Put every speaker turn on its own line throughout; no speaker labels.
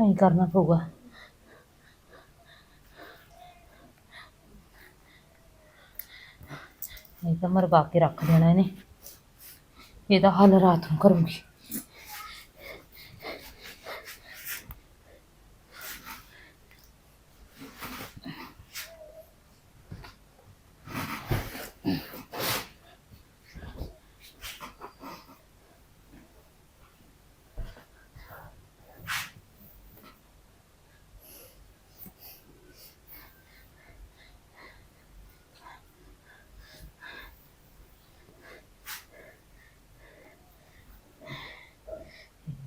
ਐਂ ਕਰਨਾ ਪਊਗਾ। ਇਹ ਤਾਂ ਮਰਵਾ ਕੇ ਰੱਖ ਦੇਣਾ ਇਹਨੇ। ਇਹਦਾ ਹੱਲ ਰਾਤ ਨੂੰ ਕਰੂੰਗੀ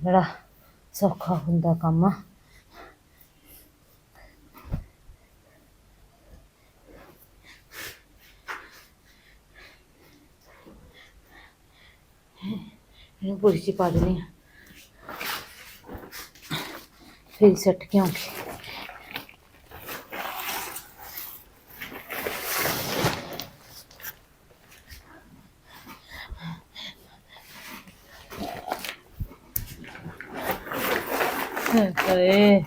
ਬੜਾ ਸੌਖਾ ਹੁੰਦਾ ਕੰਮ ਇਹਨੂੰ ਪੂਰੀ ਚ ਪਾ ਦੇਣੀ ਆ ਫਿਰ ਸੱਟ ਕੇ ਆਉਂਗੀ ਹਾਏ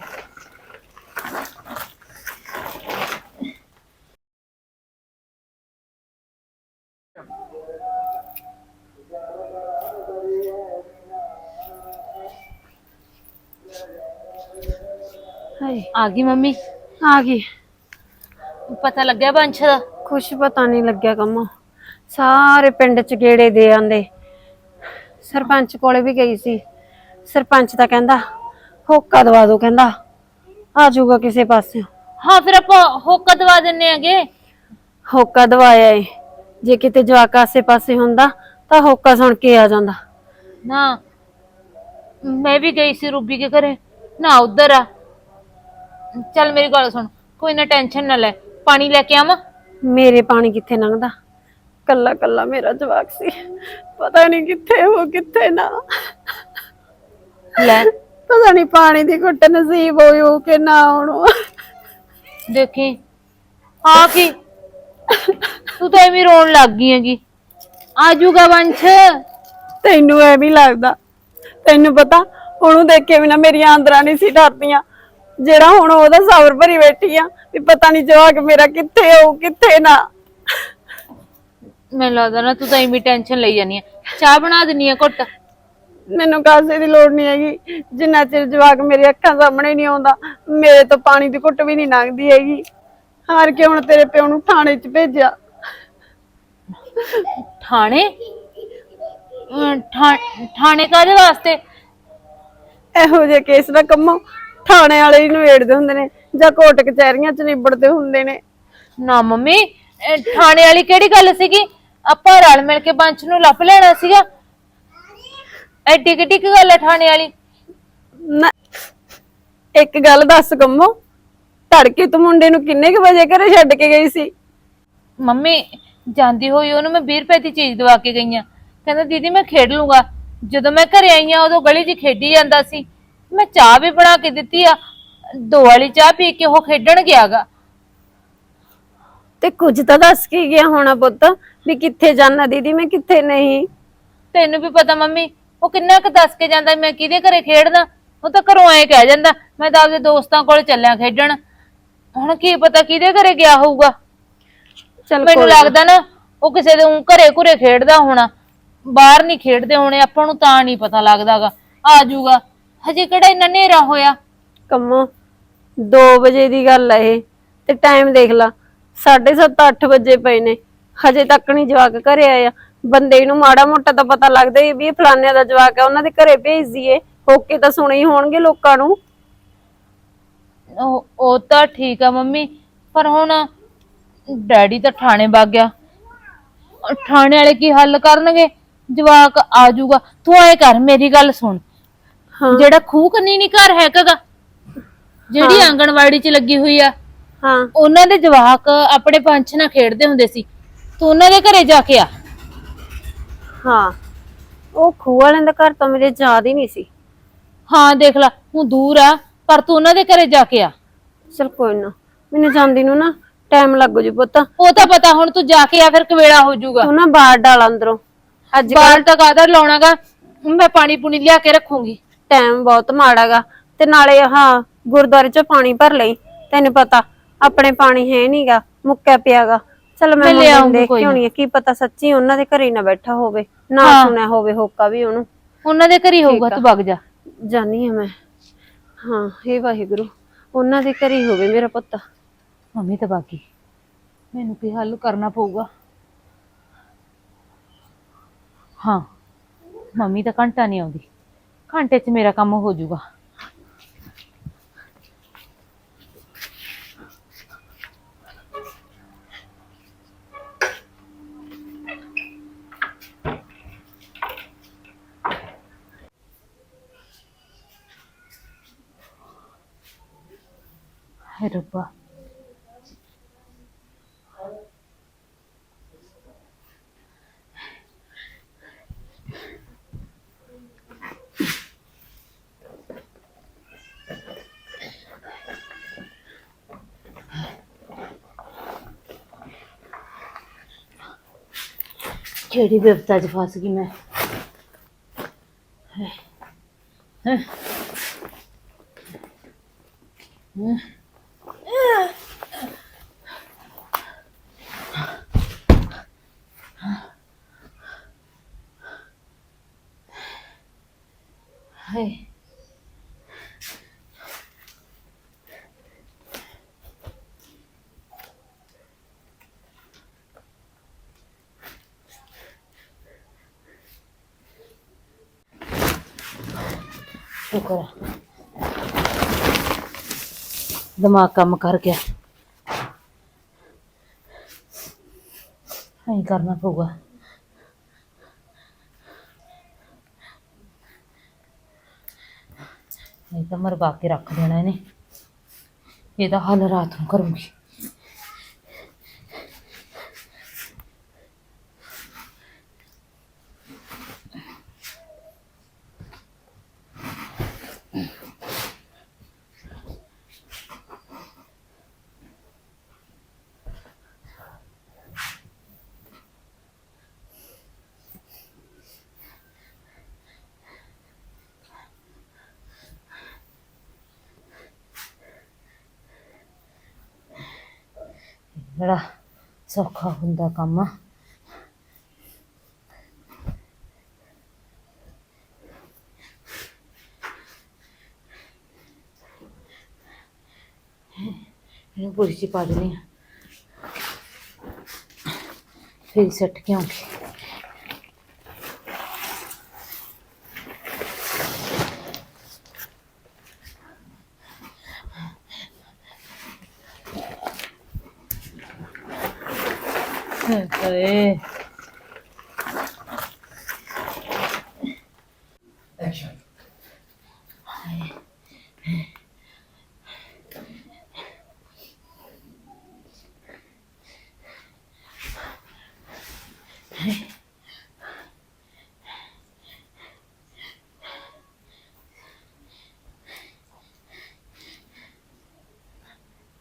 ਹਾਏ
ਆ ਗਈ ਮੰਮੀ?
ਆ ਗਈ।
ਪਤਾ ਲੱਗਿਆ ਬੰਸ਼ ਦਾ?
ਕੁਛ ਪਤਾ ਨਹੀਂ ਲੱਗਿਆ ਕੰਮ। ਸਾਰੇ ਪਿੰਡ ਚ ਗੇੜੇ ਦੇ ਆਂਦੇ। ਸਰਪੰਚ ਕੋਲੇ ਵੀ ਗਈ ਸੀ। ਸਰਪੰਚ ਤਾਂ ਕਹਿੰਦਾ ਹੋਕਾ ਦਵਾ ਦੋ ਕਹਿੰਦਾ। ਆ ਜਾਊਗਾ ਕਿਸੇ ਪਾਸੇ
ਹਾਂ ਫਿਰ ਆਪਾਂ ਹੋਕਾ ਦਵਾ ਦਿੰਨੇ ਆਗੇ।
ਹੋਕਾ ਦਵਾਇਆ ਏ। ਜੇ ਕਿਤੇ ਜਵਾਕ ਆਸੇ ਪਾਸੇ ਹੁੰਦਾ ਤਾਂ ਹੋਕਾ ਸੁਣ ਕੇ ਆ ਜਾਂਦਾ।
ਨਾ ਮੈਂ ਵੀ ਗਈ ਸੀ ਰੂਬੀ ਕੇ ਘਰੇ। ਨਾ ਉਧਰ ਆ। ਚੱਲ ਮੇਰੀ ਗੱਲ ਸੁਣ ਕੋਈ ਨਾ ਟੈਨਸ਼ਨ ਨਾ ਲੈ ਪਾਣੀ ਲੈ ਕੇ ਆਵਾਂ?
ਮੇਰੇ ਪਾਣੀ ਕਿੱਥੇ ਲੰਘਦਾ? ਕੱਲਾ ਕੱਲਾ ਮੇਰਾ ਜਵਾਕ ਸੀ। ਪਤਾ ਨਹੀਂ ਕਿੱਥੇ ਹੋ ਕਿੱਥੇ ਨਾ।
ਲੈ।
ਪਤਾ ਨਹੀਂ ਪਾਣੀ ਦੀ ਘੁੱਟ ਨਸੀਬ ਹੋਈ ਹੋ ਕਿ ਨਾ ਹੋਣੋ
ਦੇਖੀ ਆ ਕੀ? ਤੂੰ ਤਾਂ ਐਵੇਂ ਰੋਣ ਲੱਗ ਗਈ ਹੈਗੀ। ਆ ਜਾਊਗਾ ਵੰਸ਼।
ਤੈਨੂੰ ਐ ਵੀ ਲੱਗਦਾ। ਤੈਨੂੰ ਪਤਾ ਉਹਨੂੰ ਦੇਖ ਕੇ ਵੀ ਨਾ ਮੇਰੀਆਂ ਅੰਦਰਾਂ ਨਹੀਂ ਸੀ ਡਰਦੀਆਂ। ਜਿਹੜਾ ਹੁਣ ਉਹਦਾ ਸਬਰ ਭਰੀ ਬੈਠੀ ਆ ਵੀ ਪਤਾ ਨਹੀਂ ਜਵਾਕ ਮੇਰਾ ਕਿੱਥੇ ਹੋਊ ਕਿੱਥੇ ਨਾ।
ਮੈਨੂੰ ਲੱਗਦਾ ਨਾ ਤੂੰ ਤਾਂ ਐਵੇਂ ਟੈਨਸ਼ਨ ਲਈ ਜਾਨੀ ਆ। ਚਾਹ ਬਣਾ ਦਿੰਨੀ ਆ ਘੁੱਟ।
ਮੈਨੂੰ ਕਾਸੇ ਦੀ ਲੋੜ ਨਹੀਂ ਹੈਗੀ। ਜਿੰਨਾ ਚਿਰ ਜਵਾਕ ਮੇਰੇ ਅੱਖਾਂ ਸਾਹਮਣੇ ਨਹੀਂ ਆਉਂਦਾ ਮੇਰੇ ਤੋਂ ਪਾਣੀ ਦੀ ਘੁੱਟ ਵੀ ਨਹੀਂ ਲੰਘਦੀ ਹੈਗੀ। ਹਾਰ ਕੇ ਹੁਣ ਤੇਰੇ ਪਿਓ ਨੂੰ ਥਾਣੇ 'ਚ ਭੇਜਿਆ।
ਥਾਣੇ? ਅਮ, ਠਾ- ਥਾਣੇ ਕਾਦੇ ਵਾਸਤੇ?
ਇਹੋ ਜਿਹੇ ਕੇਸ ਦਾ ਕੰਮੋਂ। ਥਾਣੇ ਵਾਲੇ ਹੀ ਨਿਬੇੜਦੇ ਹੁੰਦੇ ਨੇ ਜਾਂ ਕੋਰਟ ਕਚਹਿਰੀਆਂ 'ਚ ਨਿਬੜਦੇ ਹੁੰਦੇ ਨੇ।
ਨਾ ਮੰਮੀ ਇਹ ਥਾਣੇ ਵਾਲੀ ਕਿਹੜੀ ਗੱਲ ਸੀਗੀ? ਆਪਾਂ ਰਲ ਮਿਲ ਕੇ ਬੰਚ ਨੂੰ ਲੱਭ ਲੈਣਾ ਸੀਗਾ। ਐਡੀ ਕਿੱਡੀ ਕੁ ਗੱਲ ਹੈ ਥਾਣੇ ਵਾਲੀ?
ਨਾ ਇੱਕ ਗੱਲ ਦੱਸ ਕੰਮੋ ਤੜਕੇ ਤੂੰ ਮੁੰਡੇ ਨੂੰ ਕਿੰਨੇ ਕੁ ਵਜੇ ਘਰੇ ਛੱਡ ਕੇ ਗਈ ਸੀ?
ਮੰਮੀ ਜਾਂਦੀ ਹੋਈ ਉਹਨੂੰ ਮੈਂ 20 ਰੁਪਏ ਦੀ ਚੀਜ਼ ਦਵਾ ਕੇ ਗਈ ਆ। ਕਹਿੰਦਾ ਦੀਦੀ ਮੈਂ ਖੇਡ ਲੂੰਗਾ। ਜਦੋਂ ਮੈਂ ਘਰੇ ਆਈ ਆ ਉਦੋਂ ਗਲੀ 'ਚ ਖੇਡੀ ਜਾਂਦਾ ਸੀ। ਮੈਂ ਚਾਹ ਵੀ ਬਣਾ ਕੇ ਦਿੱਤੀ ਆ ਦੋ ਵਾਲੀ ਚਾਹ ਪੀ ਕੇ ਉਹ ਖੇਡਣ ਗਿਆਗਾ।
ਤੇ ਕੁਝ ਤਾਂ ਦੱਸ ਕੇ ਗਿਆ ਹੋਣਾ ਪੁੱਤ ਵੀ ਕਿੱਥੇ ਜਾਣਾ ਦੀਦੀ ਮੈਂ ਕਿੱਥੇ ਨਹੀਂ?
ਤੈਨੂੰ ਵੀ ਪਤਾ ਮੰਮੀ ਉਹ ਕਿੰਨਾ ਕੁ ਦੱਸ ਕੇ ਜਾਂਦਾ ਮੈਂ ਕਿਹਦੇ ਘਰੇ ਖੇਡਦਾ? ਉਹ ਤਾਂ ਘਰੋਂ ਐ ਕਹਿ ਜਾਂਦਾ ਮੈਂ ਤਾਂ ਆਪਦੇ ਦੋਸਤਾਂ ਕੋਲ ਚੱਲਿਆ ਖੇਡਣ। ਹੁਣ ਕੀ ਪਤਾ ਕਿਹਦੇ ਘਰੇ ਗਿਆ ਹੋਊਗਾ।
ਚਲ
ਮੈਨੂੰ ਲੱਗਦਾ ਨਾ ਉਹ ਕਿਸੇ ਦੇ ਘਰੇ ਘੁਰੇ ਖੇਡਦਾ ਹੋਣਾ। ਬਾਹਰ ਨਹੀਂ ਖੇਡਦੇ ਹੋਣੇ ਆਪਾਂ ਨੂੰ ਤਾਂ ਨਹੀਂ ਪਤਾ ਲੱਗਦਾਗਾ। ਆ ਜਾਊਗਾ। ਹਜੇ ਕਿਹੜਾ ਇੰਨਾ ਹਨੇਰਾ ਹੋਇਆ?
ਕੰਮੋ 2 ਵਜੇ ਦੀ ਗੱਲ ਹੈ ਇਹ ਤੇ ਟਾਈਮ ਦੇਖ ਲਾ 7:30 8 ਵਜੇ ਪਏ ਨੇ ਹਜੇ ਤੱਕ ਨਹੀਂ ਜਵਾਕ ਘਰੇ ਆਇਆ ਬੰਦੇ ਨੂੰ ਮਾੜਾ ਮੋਟਾ ਤਾਂ ਪਤਾ ਲੱਗਦਾ ਹੀ ਵੀ ਇਹ ਫਲਾਨਿਆਂ ਦਾ ਜਵਾਕ ਹੈ ਉਹਨਾਂ ਦੇ ਘਰੇ ਭੇਜ ਦਈਏ ਹੋਕੇ ਤਾਂ ਸੁਣੇ ਹੀ ਹੋਣਗੇ ਲੋਕਾਂ ਨੂੰ।
ਉਹ ਉਹ ਤਾਂ ਠੀਕ ਆ ਮੰਮੀ ਪਰ ਹੁਣ ਡੈਡੀ ਤਾਂ ਥਾਣੇ ਵਗ ਗਿਆ। ਥਾਣੇ ਵਾਲੇ ਕੀ ਹੱਲ ਕਰਨਗੇ? ਜਵਾਕ ਆ ਜਾਊਗਾ। ਤੂੰ ਐ ਕਰ ਮੇਰੀ ਗੱਲ ਸੁਣ।
ਹਾਂ।
ਜਿਹੜਾ ਖੂਹ ਕੰਨੀ ਨਹੀਂ ਘਰ ਹੈਗਾ ਜਿਹੜੀ ਆਂਗਣਵਾੜੀ 'ਚ ਲੱਗੀ ਹੋਈ ਆ
ਹਾਂ।
ਉਹਨਾਂ ਦੇ ਜਵਾਕ ਆਪਣੇ ਪੰਛ ਨਾਲ ਖੇਡਦੇ ਹੁੰਦੇ ਸੀ। ਤੂੰ ਉਹਨਾਂ ਦੇ ਘਰੇ ਜਾ ਕੇ ਆ।
ਹਾਂ। ਉਹ ਖੂਹ ਵਾਲਿਆਂ ਦਾ ਘਰ ਤਾਂ ਮੇਰੇ ਯਾਦ ਹੀ ਨਹੀਂ ਸੀ।
ਹਾਂ ਦੇਖ ਲੈ ਤੂੰ ਦੂਰ ਆ ਪਰ ਤੂੰ ਉਹਨਾਂ ਦੇ ਘਰੇ ਜਾ ਕੇ ਆ।
ਚਲ ਕੋਈ ਨਾ ਮੈਨੂੰ ਜਾਂਦੀ ਨੂੰ ਨਾ ਟਾਈਮ ਲੱਗ ਜੂ ਪੁੱਤ।
ਉਹ ਤਾਂ ਪਤਾ ਹੁਣ ਤੂੰ ਜਾ ਕੇ ਆ ਫਿਰ ਕਵੇਲਾ ਹੋ ਜਾਊਗਾ
ਤੂੰ ਨਾ ਬਾਹਰ ਡਾਲ ਅੰਦਰੋਂ। ਅੱਜ
ਬਾਲ ਤਾਂ ਕਾਦਰ ਲਾਉਣਾਗਾ ਮੈਂ ਪਾਣੀ ਪੂਣੀ ਲਿਆ ਕੇ ਰੱਖੂੰਗੀ।
ਟਾਈਮ ਬਹੁਤ ਮਾੜਾਗਾ ਤੇ ਨਾਲੇ ਹਾਂ ਗੁਰਦੁਆਰੇ ਚ ਪਾਣੀ ਭਰ ਲਈ। ਤੈਨੂੰ ਪਤਾ ਆਪਣੇ ਪਾਣੀ ਹੈ ਨਹੀਂਗਾ ਮੁੱਕਿਆ ਪਿਆਗਾ ਚਲ ਮੈਂ
ਲਿਆਊਂਗੀ
ਦੇਖ
ਕੋਈ
ਕੇ
ਨਾ।
ਆਉਣੀ ਆ। ਕੀ ਪਤਾ ਸੱਚੀ ਉਹਨਾਂ ਦੇ ਘਰੇ ਹੀ ਨਾ ਬੈਠਾ ਹੋਵੇ ਨਾ
ਹਾਂ।
ਸੁਣਿਆ ਹੋਵੇ ਹੋਕਾ ਵੀ ਉਹਨੂੰ।
ਉਹਨਾਂ ਦੇ ਘਰ ਹੀ ਹੋਊਗਾ ਤੂੰ ਵਗ ਜਾ।
ਜਾਨੀ ਆ ਮੈਂ। ਹਾਂ ਇਹ ਵਾਹਿਗੁਰੂ ਉਹਨਾਂ ਦੇ ਘਰੇ ਹੀ ਹੋਵੇ ਮੇਰਾ ਪੁੱਤ।
ਮੰਮੀ ਤਾਂ ਬਾਕੀ। ਮੈਨੂੰ ਕੀ ਹੱਲ ਕਰਨਾ ਪਊਗਾ। ਹਾਂ ਮੰਮੀ ਤਾਂ ਘੰਟਾ ਨਹੀਂ ਆਉਂਦੀ। ਘੰਟੇ 'ਚ ਮੇਰਾ ਕੰਮ ਹੋ ਜਾਊਗਾ। ਰੱਬਾ। ਕਿਹੜੀ ਵਿਪਤਾ 'ਚ ਫਸ ਗਈ ਮੈਂ ਹੈਂ। ਹੈਂ। ਹੈਂ। ਹਾਏ ਸ਼ੁਕਰ ਹੈ। ਦਿਮਾਗ ਕੰਮ ਕਰ ਗਿਆ। ਐਂ ਕਰਨਾ ਪਊਗਾ। ਨਹੀਂ ਤਾਂ ਮਰਵਾ ਕੇ ਰੱਖ ਦੇਣਾ ਇਹਨੇ। ਇਹਦਾ ਹੱਲ ਰਾਤ ਨੂੰ ਕਰੂੰਗੀ। ਬੜਾ ਸੌਖਾ ਹੁੰਦਾ ਕੰਮ। ਇਹਨੂੰ ਪੂਰੀ ਚ ਪਾ ਦੇਣੀ ਆ ਫਿਰ ਸੱਟ ਕੇ ਆਉਂਗੀ ਹਾਏ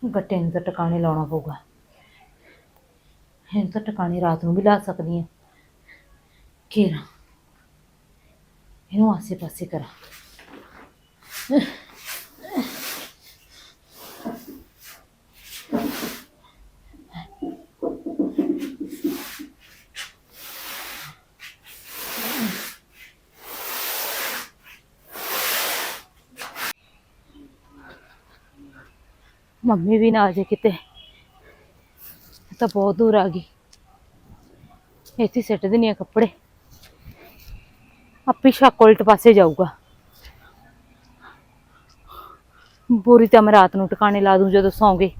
ਗੱਟੇ ਨੂੰ ਤਾਂ ਟਿਕਾਣੇ ਲਾਉਣਾ ਪਊਗਾ। ਇਹਨੂੰ ਤਾਂ ਟਿਕਾਣੇ ਰਾਤ ਨੂੰ ਵੀ ਲਾ ਸਕਦੀ ਆ। ਕਿਰਾ ਇਹਨੂੰ ਆਸੇ ਪਾਸੇ ਕਰਾਂ। ਮੰਮੀ ਵੀ ਨਾ ਆ ਜੇ ਕਿਤੇ। ਤਾਂ ਬਹੁਤ ਦੂਰ ਆ ਗਈ। ਇੱਥੇ ਹੀ ਸਿੱਟ ਦਿੰਨੀ ਆ ਕੱਪੜੇ। ਆਪੇ ਸ਼ੱਕ ਉਲਟ ਪਾਸੇ ਜਾਊਗਾ। ਬੁਰੀ ਤਾਂ ਮੈਂ ਰਾਤ ਨੂੰ ਟਿਕਾਣੇ ਲਾ ਦੂੰ ਜਦੋਂ ਸੌਂਗੇ।